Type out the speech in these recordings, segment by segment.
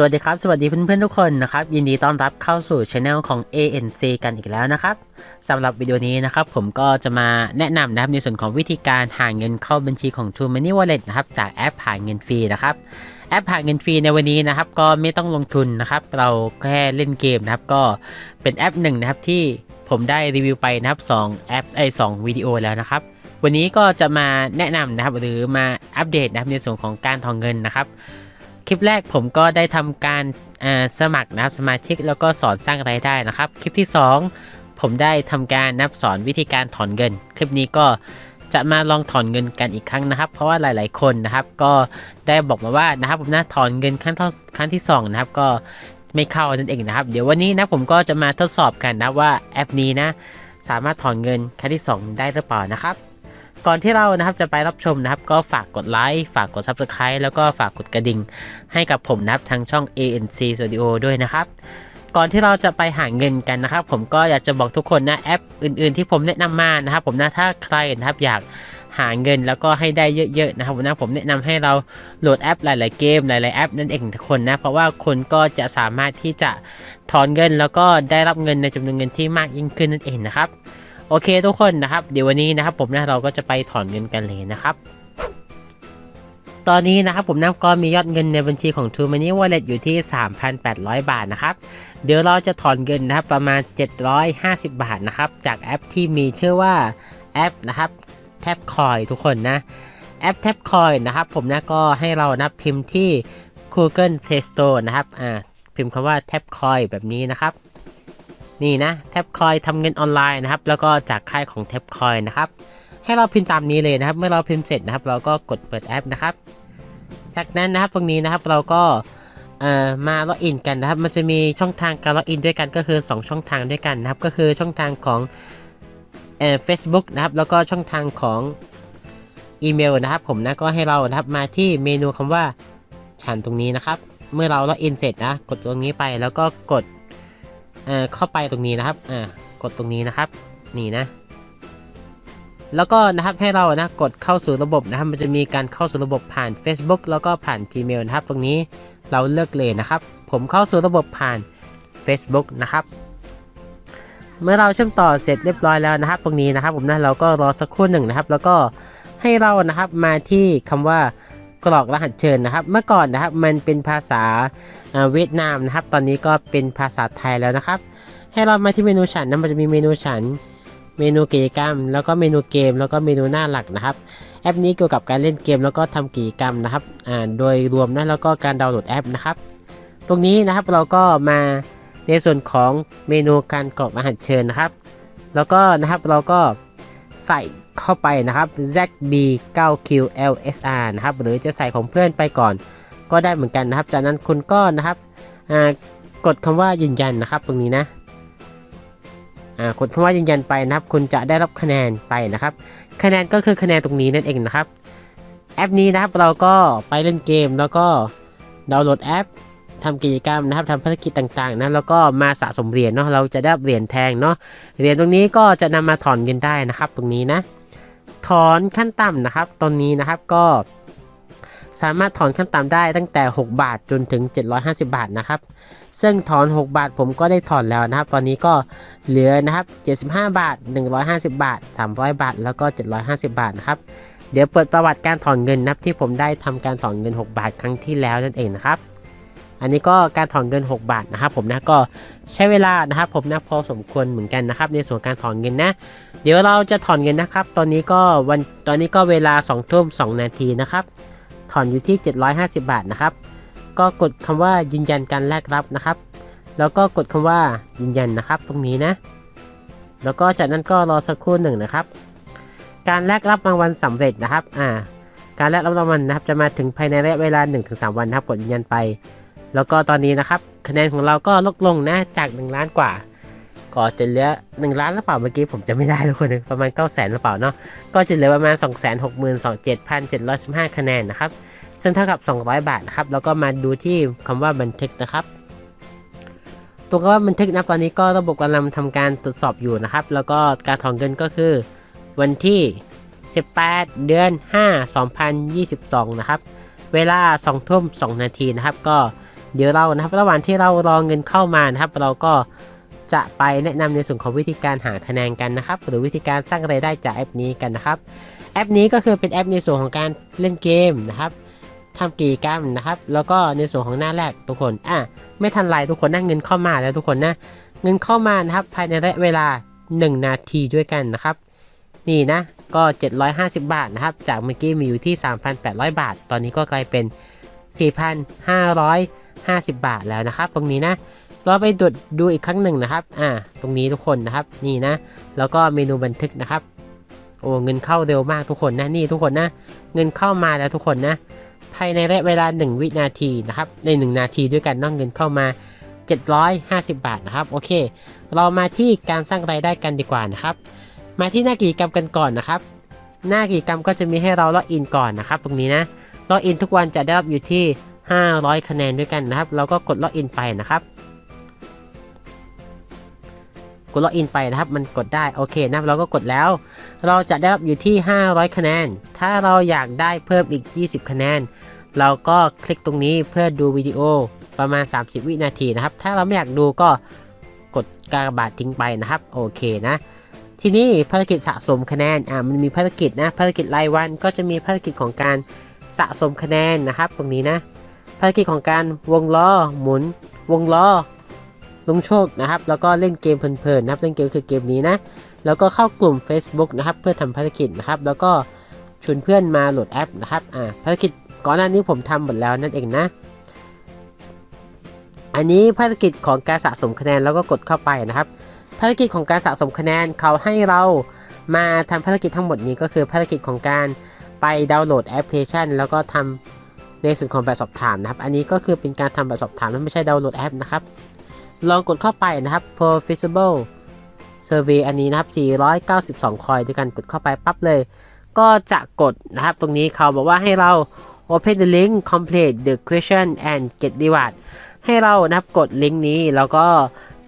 สวัสดีครับ สวัสดีเพื่อนๆทุกคนนะครับ ยินดีต้อนรับเข้าสู่ช anel ของ ANC กันอีกแล้วนะครับสำหรับวิดีโอนี้นะครับ ผมก็จะมาแนะนำนะครับในส่วนของวิธีการหาเงินเข้าบัญชีของ True Money Wallet นะครับจากแอปหาเงินฟรีนะครับแอปหาเงินฟรีในวันนี้นะครับ ก็ไม่ต้องลงทุนนะครับ เราแค่เล่นเกมนะครับ ก็เป็นแอปหนึ่งนะครับที่ผมได้รีวิวไปนะครับสองแอปไอสองวิดีโอแล้วนะครับวันนี้ก็จะมาแนะนำนะครับหรือมาอัปเดตนะครับในส่วนของการถอนเงินนะครับ คลิปแรกผมก็ได้ทำการสมัครนะครับสมาชิกแล้วก็สอนสร้างรายได้นะครับ คลิปที่ 2 ผมได้ทำการนับสอนวิธีการถอนเงิน คลิปนี้ก็จะมาลองถอนเงินกันอีกครั้งนะครับ เพราะว่าหลาย ๆ คนนะครับ ก็ได้บอกมาว่านะครับผมน่าถอนเงินครั้งเท่าครั้งที่สองนะครับก็ไม่เข้านั่นเองนะครับ เดี๋ยววันนี้นะผมก็จะมาทดสอบกันนะว่าแอปนี้นะสามารถถอนเงินครั้งที่ 2 ได้หรือเปล่านะครับ ก่อนที่เรานะครับจะไปรับชมนะครับ ก็ฝากกดไลค์ฝากกด Subscribe แล้วก็ฝากกดกระดิ่ง ให้กับผมนะครับทางช่อง ANC Studio ด้วยนะครับ ก่อนที่เราจะไปหาเงินกันนะครับ ผมก็อยากจะบอกทุกคนนะแอปอื่น ๆ ที่ผมแนะนำมานะครับ ผมนะถ้าใครนะครับอยากหาเงินแล้วก็ให้ได้เยอะๆนะครับนะผมแนะนำให้เราโหลดแอปหลายๆเกมหลายๆแอปนั่นเองทุกคนนะเพราะว่าคนก็จะสามารถที่จะถอนเงินแล้วก็ได้รับเงินในจำนวนเงินที่มากยิ่งขึ้นนั่นเองนะครับ โอเคทุกคนนะครับ เดี๋ยววันนี้นะครับ ผมนะเราก็จะไปถอนเงินกันเลยนะครับ ตอนนี้นะครับผมนะก็มียอดเงินในบัญชีของ True Money Wallet อยู่ที่ 3,800 บาทนะครับ เดี๋ยวเราจะถอนเงินนะครับประมาณ 750 บาทนะครับ จากแอปที่มีชื่อว่าแอปนะครับแท็บคอยทุกคนนะแอปแท็บคอยนะครับ ผมนะก็ให้เรานะพิมพ์ที่ Google Play Store นะครับอ่าพิมพ์คำว่าแท็บคอยแบบนี้นะครับ นี่นะแท็บคอยทำเงินออนไลน์นะครับ แล้วก็จากค่ายของแท็บคอยนะครับ ให้เราพิมพ์ตามนี้เลยนะครับ เมื่อเราพิมพ์เสร็จนะครับ เราก็กดเปิดแอปนะครับ จากนั้นนะครับตรงนี้นะครับเราก็มาล็อกอินกันนะครับ มันจะมีช่องทางการล็อกอินด้วยกันก็คือ 2 ช่องทางด้วยกันนะครับ ก็คือช่องทางของเอ่อ Facebook นะครับ แล้วก็ช่องทางของอีเมลนะครับ ผมนะก็ให้เรานะครับมาที่เมนูคำว่าฉันตรงนี้นะครับ เมื่อเราล็อกอินเสร็จนะ กดตรงนี้ไปแล้วก็กด อ่อเข้าไปตรงนี้นะครับอ่ากดตรงนี้นะครับนี่นะ แล้วก็นะครับให้เรานะกดเข้าสู่ระบบนะครับ มันจะมีการเข้าสู่ระบบผ่าน Facebook แล้วก็ผ่าน Gmail นะครับ ตรงนี้เราเลือกเลยนะครับ ผมเข้าสู่ระบบผ่าน Facebook นะครับ เมื่อเราเชื่อมต่อเสร็จเรียบร้อยแล้วนะครับ ตรงนี้นะครับ ผมนะเราก็รอสักครู่หนึ่งนะครับ แล้วก็ให้เรานะครับมาที่คำว่า กรอกรหัสเชิญนะครับ เมื่อก่อนนะครับมันเป็นภาษาเวียดนามนะครับ ตอนนี้ก็เป็นภาษาไทยแล้วนะครับ ให้เรามาที่เมนูฉันนะมันจะมีเมนูฉันเมนูกิจกรรม แล้วก็เมนูเกม แล้วก็เมนูหน้าหลักนะครับ แอปนี้เกี่ยวกับการเล่นเกมแล้วก็ทำกิจกรรมนะครับอ่าโดยรวมนะแล้วก็การดาวน์โหลดแอปนะครับ ตรงนี้นะครับเราก็มาในส่วนของเมนูการกรอกรหัสเชิญนะครับ แล้วก็นะครับเราก็ใส่ เข้าไปนะครับ ZB 9 QLSR นะครับหรือจะใส่ของเพื่อนไปก่อน ก็ได้เหมือนกันนะครับ จากนั้นคุณก็นะครับกดคำว่ายืนยันนะครับ ตรงนี้นะกดคำว่ายืนยันไปนะครับ คุณจะได้รับคะแนนไปนะครับ คะแนนก็คือคะแนนตรงนี้นั่นเองนะครับ แอปนี้นะครับเราก็ไปเล่นเกมแล้วก็ดาวน์โหลดแอปทำกิจกรรมนะครับทำภารกิจต่างๆนะแล้วก็มาสะสมเหรียญเนาะเราจะได้เหรียญแทงเนาะเหรียญตรงนี้ก็จะนำมาถอนเงินได้นะครับ ตรงนี้นะ ถอนขั้นต่ำนะครับตรงนี้นะครับก็สามารถถอนขั้นต่ำได้ตั้งแต่ 6 บาทจนถึง 750 บาทนะครับ ซึ่งถอน 6 บาทผมก็ได้ถอนแล้วนะครับ ตอนนี้ก็เหลือนะครับ 75 บาท 150 บาท 300 บาท แล้วก็ 750 บาทนะครับ เดี๋ยวเปิดประวัติการถอนเงินนะครับที่ผมได้ทำการถอนเงิน 6 บาทครั้งที่แล้วนั่นเองนะครับ อันนี้ก็การถอนเงิน 6 บาทนะครับผมนะก็ใช้เวลานะครับผมนะพอสมควรเหมือนกันนะครับ ในส่วนการถอนเงินนะ เดี๋ยวเราจะถอนเงินนะครับ ตอนนี้ก็วันตอนนี้ก็เวลา2ทุ่ม2นาทีนะครับถอนอยู่ที่ 750 บาทนะครับ ก็กดคำว่ายืนยันการแลกรับนะครับ แล้วก็กดคำว่ายืนยันนะครับ ตรงนี้นะ แล้วก็จากนั้นก็รอสักครู่หนึ่งนะครับ การแลกรับรางวัลสำเร็จนะครับอ่าการแลกรับรางวัลนะครับจะมาถึงภายในระยะเวลา 1-3 วันนะครับกดยืนยันไป แล้วก็ตอนนี้นะครับคะแนนของเราก็ลดลงนะจาก1ล้านกว่า ก็จะเหลือ1ล้านหรือเปล่าเมื่อกี้ผมจะไม่ได้ทุกคนประมาณ9 0 0 0 0หรือเปล่าเนาะก็จะเหลือประมาณ 2 6 2 7 7 1 5คะแนนนะครับซึ่งเท่ากับ 200 บาทนะครับแล้วก็มาดูที่คำว่าบันทึกนะครับตัวคำว่าบันทึกนะตอนนี้ก็ระบบกำลังทำการตรวจสอบอยู่นะครับ แล้วก็การถอนเงินก็คือวันที่ 18 เดือน 5 2022 นะครับ เวลา 2 ทุ่ม 2 นาทีนะครับ ก็ เดี๋ยวเรานะครับระหว่างที่เรารอเงินเข้ามานะครับ เราก็จะไปแนะนำในส่วนของวิธีการหาคะแนนกันนะครับ หรือวิธีการสร้างรายได้จากแอปนี้กันนะครับ แอปนี้ก็คือเป็นแอปในส่วนของการเล่นเกมนะครับทำกิจกรรมนะครับ แล้วก็ในส่วนของหน้าแรกทุกคนอะไม่ทันไรทุกคนนะเงินเข้ามาแล้วทุกคนนะเงินเข้ามานะครับภายในระยะเวลา 1 นาทีด้วยกันนะครับ นี่นะก็ 750 บาทนะครับ จากเมื่อกี้มีอยู่ที่ 3,800 บาท ตอนนี้ก็กลายเป็น 50 บาทแล้วนะครับ ตรงนี้นะเราไปดูดูอีกครั้งหนึ่งนะครับ อ่า ตรงนี้ทุกคนนะครับ นี่นะ แล้วก็เมนูบันทึกนะครับ โอ้เงินเข้าเร็วมากทุกคนนะ นี่ทุกคนนะ เงินเข้ามาแล้วทุกคนนะ ภายในระยะเวลา 1 วินาทีนะครับ ใน 1 นาทีด้วยกันนอกเงินเข้ามา 750 บาทนะครับ โอเค เรามาที่การสร้างรายได้กันดีกว่านะครับ มาที่หน้ากิจกรรมกันก่อนนะครับ หน้ากิจกรรมก็จะมีให้เราล็อกอินก่อนนะครับ ตรงนี้นะ ล็อกอินทุกวันจะได้รับอยู่ที่ 500 คะแนนด้วยกันนะครับ เราก็กดล็อกอินไปนะครับ กดล็อกอินไปนะครับ มันกดได้โอเคนะเราก็กดแล้ว เราจะได้รับอยู่ที่ 500 คะแนน ถ้าเราอยากได้เพิ่มอีก 20 คะแนน เราก็คลิกตรงนี้เพื่อดูวิดีโอประมาณ 30 วินาทีนะครับ ถ้าเราไม่อยากดูก็กดกากบาททิ้งไปนะครับ โอเคนะ ทีนี้ภารกิจสะสมคะแนน อ่า มันมีภารกิจนะ ภารกิจรายวันก็จะมีภารกิจของการสะสมคะแนนนะครับ ตรงนี้นะ ภารกิจของการวงล้อหมุน วงล้อลงโชคนะครับ แล้วก็เล่นเกมเพลินๆนะครับ เล่นเกมคือเกมนี้นะ แล้วก็เข้ากลุ่ม Facebook นะครับ เพื่อทำภารกิจนะครับ แล้วก็ชวนเพื่อนมาโหลดแอปนะครับ อ่า ภารกิจก่อนหน้านี้ผมทำหมดแล้วนั่นเองนะ อันนี้ภารกิจของการสะสมคะแนนแล้วก็กดเข้าไปนะครับ ภารกิจของการสะสมคะแนนเขาให้เรามาทำภารกิจทั้งหมดนี้ก็คือภารกิจของการไปดาวน์โหลดแอปพลิเคชัน แล้วก็ทำ ในส่วนของแบบสอบถามนะครับ อันนี้ก็คือเป็นการทำแบบสอบถามไม่ใช่ดาวน์โหลดแอปนะครับ ลองกดเข้าไปนะครับ profitable survey อันนี้นะครับ 492 คอยด้วยกันกดเข้าไปปั๊บเลย ก็จะกดนะครับ ตรงนี้เขาบอกว่าให้เรา open the link complete the question and get reward ให้เรานะครับกดลิงก์นี้แล้วก็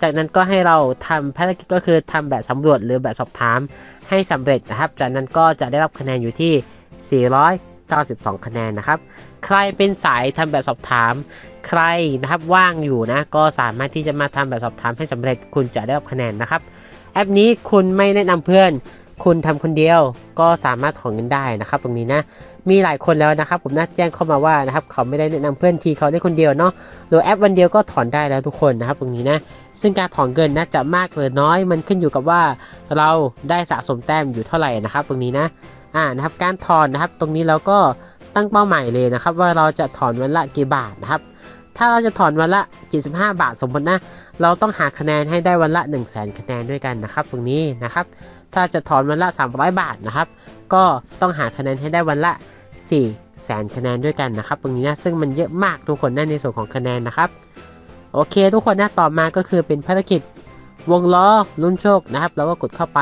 จากนั้นก็ให้เราทำภารกิจก็คือทำแบบสำรวจหรือแบบสอบถามให้สำเร็จนะครับ จากนั้นก็จะได้รับคะแนนอยู่ที่ 400 92 คะแนนนะครับ ใครเป็นสายทำแบบสอบถาม ใครนะครับว่างอยู่นะ ก็สามารถที่จะมาทำแบบสอบถามให้สำเร็จคุณจะได้รับคะแนนนะครับ แอปนี้คุณไม่แนะนำเพื่อน คุณทำคนเดียวก็สามารถถอนเงินได้นะครับ ตรงนี้นะ มีหลายคนแล้วนะครับ ผมน่าแจ้งเข้ามาว่านะครับ เขาไม่ได้แนะนำเพื่อนทีเขาได้คนเดียวเนาะโดยแอปวันเดียวก็ถอนได้แล้วทุกคนนะครับ ตรงนี้นะ ซึ่งการถอนเงินนะจะมากหรือน้อย มันขึ้นอยู่กับว่า เราได้สะสมแต้มอยู่เท่าไหร่นะครับ ตรงนี้นะ อ่านะครับการถอนนะครับตรงนี้เราก็ตั้งเป้าหมายเลยนะครับ ว่าเราจะถอนวันละกี่บาทนะครับถ้าเราจะถอนวันละ 75 บาทสมมตินะ เราต้องหาคะแนนให้ได้วันละ 1 0 0 0 0แคะแนนด้วยกันนะครับ ตรงนี้นะครับ ถ้าจะถอนวันละ 300 บาทนะครับ ก็ต้องหาคะแนนให้ได้วันละ4แสนคะแนนด้วยกันนะครับ ตรงนี้นะ ซึ่งมันเยอะมากทุกคนนะในส่วนของคะแนนนะครับ โอเค ทุกคนนะ ต่อมาก็คือเป็นภารกิจวงล้อลุ้นโชคนะครับ เราก็กดเข้าไป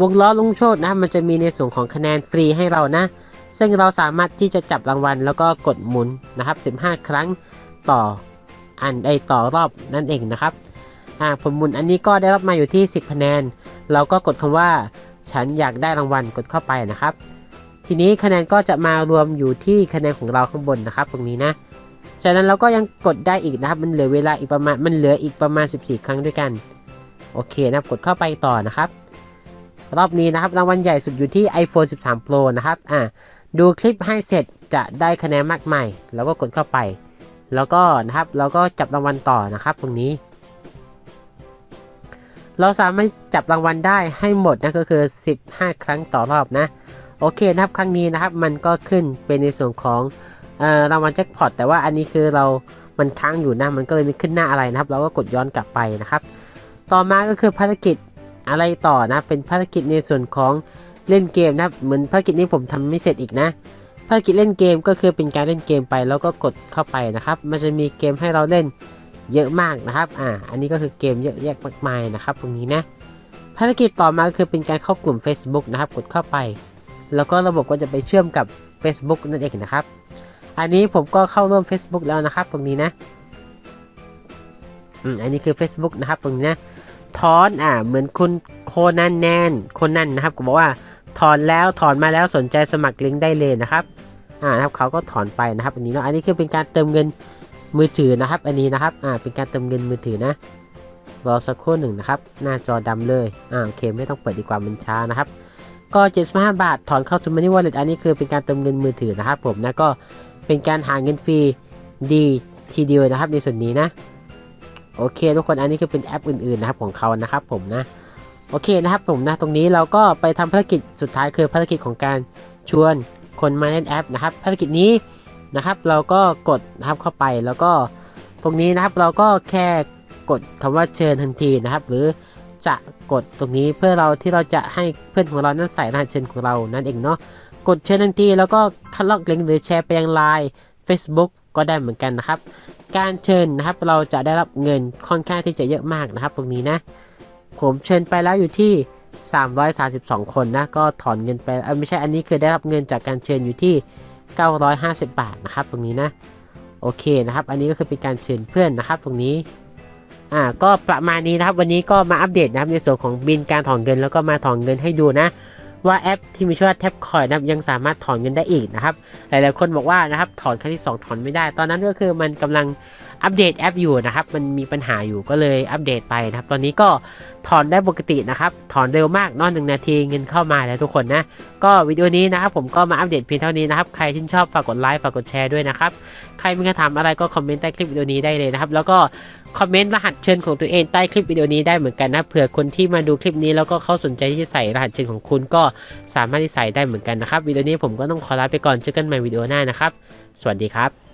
วงล้อลุ้นโชคนะครับมันจะมีในส่วนของคะแนนฟรีให้เรานะ ซึ่งเราสามารถที่จะจับรางวัลแล้วก็กดหมุนนะครับ 15 ครั้งต่ออันไอต่อรอบนั่นเองนะครับอ่าผลหมุนอันนี้ก็ได้รับมาอยู่ที่ 10 คะแนน เราก็กดคำว่า ฉันอยากได้รางวัลกดเข้าไปนะครับ ทีนี้คะแนนก็จะมารวมอยู่ที่คะแนนของเราข้างบนนะครับ ตรงนี้นะจากนั้นเราก็ยังกดได้อีกนะครับ มันเหลือเวลาอีกประมาณ มันเหลืออีกประมาณ 14 ครั้งด้วยกัน โอเคนะ กดเข้าไปต่อนะครับ รอบนี้นะครับรางวัลใหญ่สุดอยู่ที่ iPhone 13 Pro นะครับอ่าดูคลิปให้เสร็จจะได้คะแนนมากมายแล้วก็กดเข้าไป แล้วก็นะครับเราก็จับรางวัลต่อนะครับตรงนี้ เราสามารถจับรางวัลได้ให้หมดนะก็คือ 15 ครั้งต่อรอบนะโอเคนะครับครั้งนี้นะครับมันก็ขึ้นเป็นในส่วนของรางวัลแจ็คพอตแต่ว่าอันนี้คือเรา มันค้างอยู่นะมันก็เลยไม่ขึ้นหน้าอะไรนะครับ เราก็กดย้อนกลับไปนะครับ ต่อมาก็คือภารกิจ อะไรต่อนะ เป็นภารกิจในส่วนของเล่นเกมนะเหมือนภารกิจนี้ผมทำไม่เสร็จอีกนะภารกิจเล่นเกมก็คือเป็นการเล่นเกมไปแล้วก็กดเข้าไปนะครับ มันจะมีเกมให้เราเล่นเยอะมากนะครับ อ่า อันนี้ก็คือเกมเยอะแยะมากมายนะครับ ตรงนี้นะ ภารกิจต่อมาก็คือเป็นการเข้ากลุ่ม Facebook นะครับ กดเข้าไป แล้วก็ระบบก็จะไปเชื่อมกับ Facebook นั่นเองนะครับ อันนี้ผมก็เข้าร่วม Facebook แล้วนะครับ ตรงนี้นะ อืม อันนี้คือ Facebook นะครับ ตรงนี้นะ ถอนอ่าเหมือนคุณโคนันแนนคนนั่นนะครับก็บอกว่าถอนแล้วถอนมาแล้วสนใจสมัครลิงก์ได้เลยนะครับอ่านะครับเขาก็ถอนไปนะครับ อันนี้เนาะอันนี้คือเป็นการเติมเงินมือถือนะครับ อันนี้นะครับอ่าเป็นการเติมเงินมือถือนะรอสักครู่หนึ่งนะครับ หน้าจอดำเลยอ่าโอเคไม่ต้องเปิดดีกว่ามันช้านะครับ ก็75บาทถอนเข้า True Money Wallet อันนี้คือเป็นการเติมเงินมือถือนะครับผมนะก็เป็นการหาเงินฟรีดีทีเดียวนะครับในส่วนนี้นะ โอเค ทุกคนอันนี้คือเป็นแอปอื่นๆนะครับของเขานะครับผมนะโอเคนะครับผมนะตรงนี้เราก็ไปทำภารกิจสุดท้ายคือภารกิจของการชวนคนมาเล่นแอปนะครับภารกิจนี้นะครับเราก็กดนะครับเข้าไปแล้วก็ตรงนี้นะครับเราก็แค่กดคำว่าเชิญทันทีนะครับ หรือจะกดตรงนี้เพื่อเราที่เราจะให้เพื่อนของเรานั้นใส่รหัสเชิญของเรานั่นเองเนาะกดเชิญทันทีแล้วก็คัดลอกลิงก์หรือแชร์ไปยังไลน์ Facebook ก็ได้เหมือนกันนะครับ การเชิญนะครับเราจะได้รับเงินค่อนข้างที่จะเยอะมากนะครับ ตรงนี้นะ ผมเชิญไปแล้วอยู่ที่ 332 คนนะก็ถอนเงินไปเออไม่ใช่อันนี้คือได้รับเงินจากการเชิญอยู่ที่ 950 บาทนะครับ ตรงนี้นะโอเคนะครับ อันนี้ก็คือเป็นการเชิญเพื่อนนะครับ ตรงนี้อ่าก็ประมาณนี้นะครับ วันนี้ก็มาอัปเดตนะครับในส่วนของบินการถอนเงินแล้วก็มาถอนเงินให้ดูนะ ว่าแอปที่มีชื่อว่าแท็บคอยนะยังสามารถถอนเงินได้อีกนะครับหลายๆคนบอกว่านะครับถอนครั้งที่ 2 ถอนไม่ได้ ตอนนั้นก็คือมันกำลัง อัปเดตแอปอยู่นะครับ มันมีปัญหาอยู่ก็เลยอัปเดตไปนะครับ ตอนนี้ก็ถอนได้ปกตินะครับ ถอนเร็วมากนอนหนึ่งนาทีเงินเข้ามาแล้วทุกคนนะ ก็วิดีโอนี้นะครับผมก็มาอัปเดตเพียงเท่านี้นะครับ ใครชื่ชอบฝากกดไลค์ฝากกดแชร์ด้วยนะครับ ใครมีคำถามอะไรก็คอมเมนต์ใต้คลิปวิดีโอนี้ได้เลยนะครับ แล้วก็คอมเมนต์รหัสเชิญของตัวเองใต้คลิปวิดีโอนี้ได้เหมือนกันนะ เผื่อคนที่มาดูคลิปนี้แล้วก็เขาสนใจที่จะใส่รหัสเชิญของคุณก็สามารถที่ใส่ได้เหมือนกันนะครับ วิดีโอนี้ผมก็ต้องขอลาไปก่อน เจอกันใหม่วิดีโอหน้านะครับ สวัสดีครับ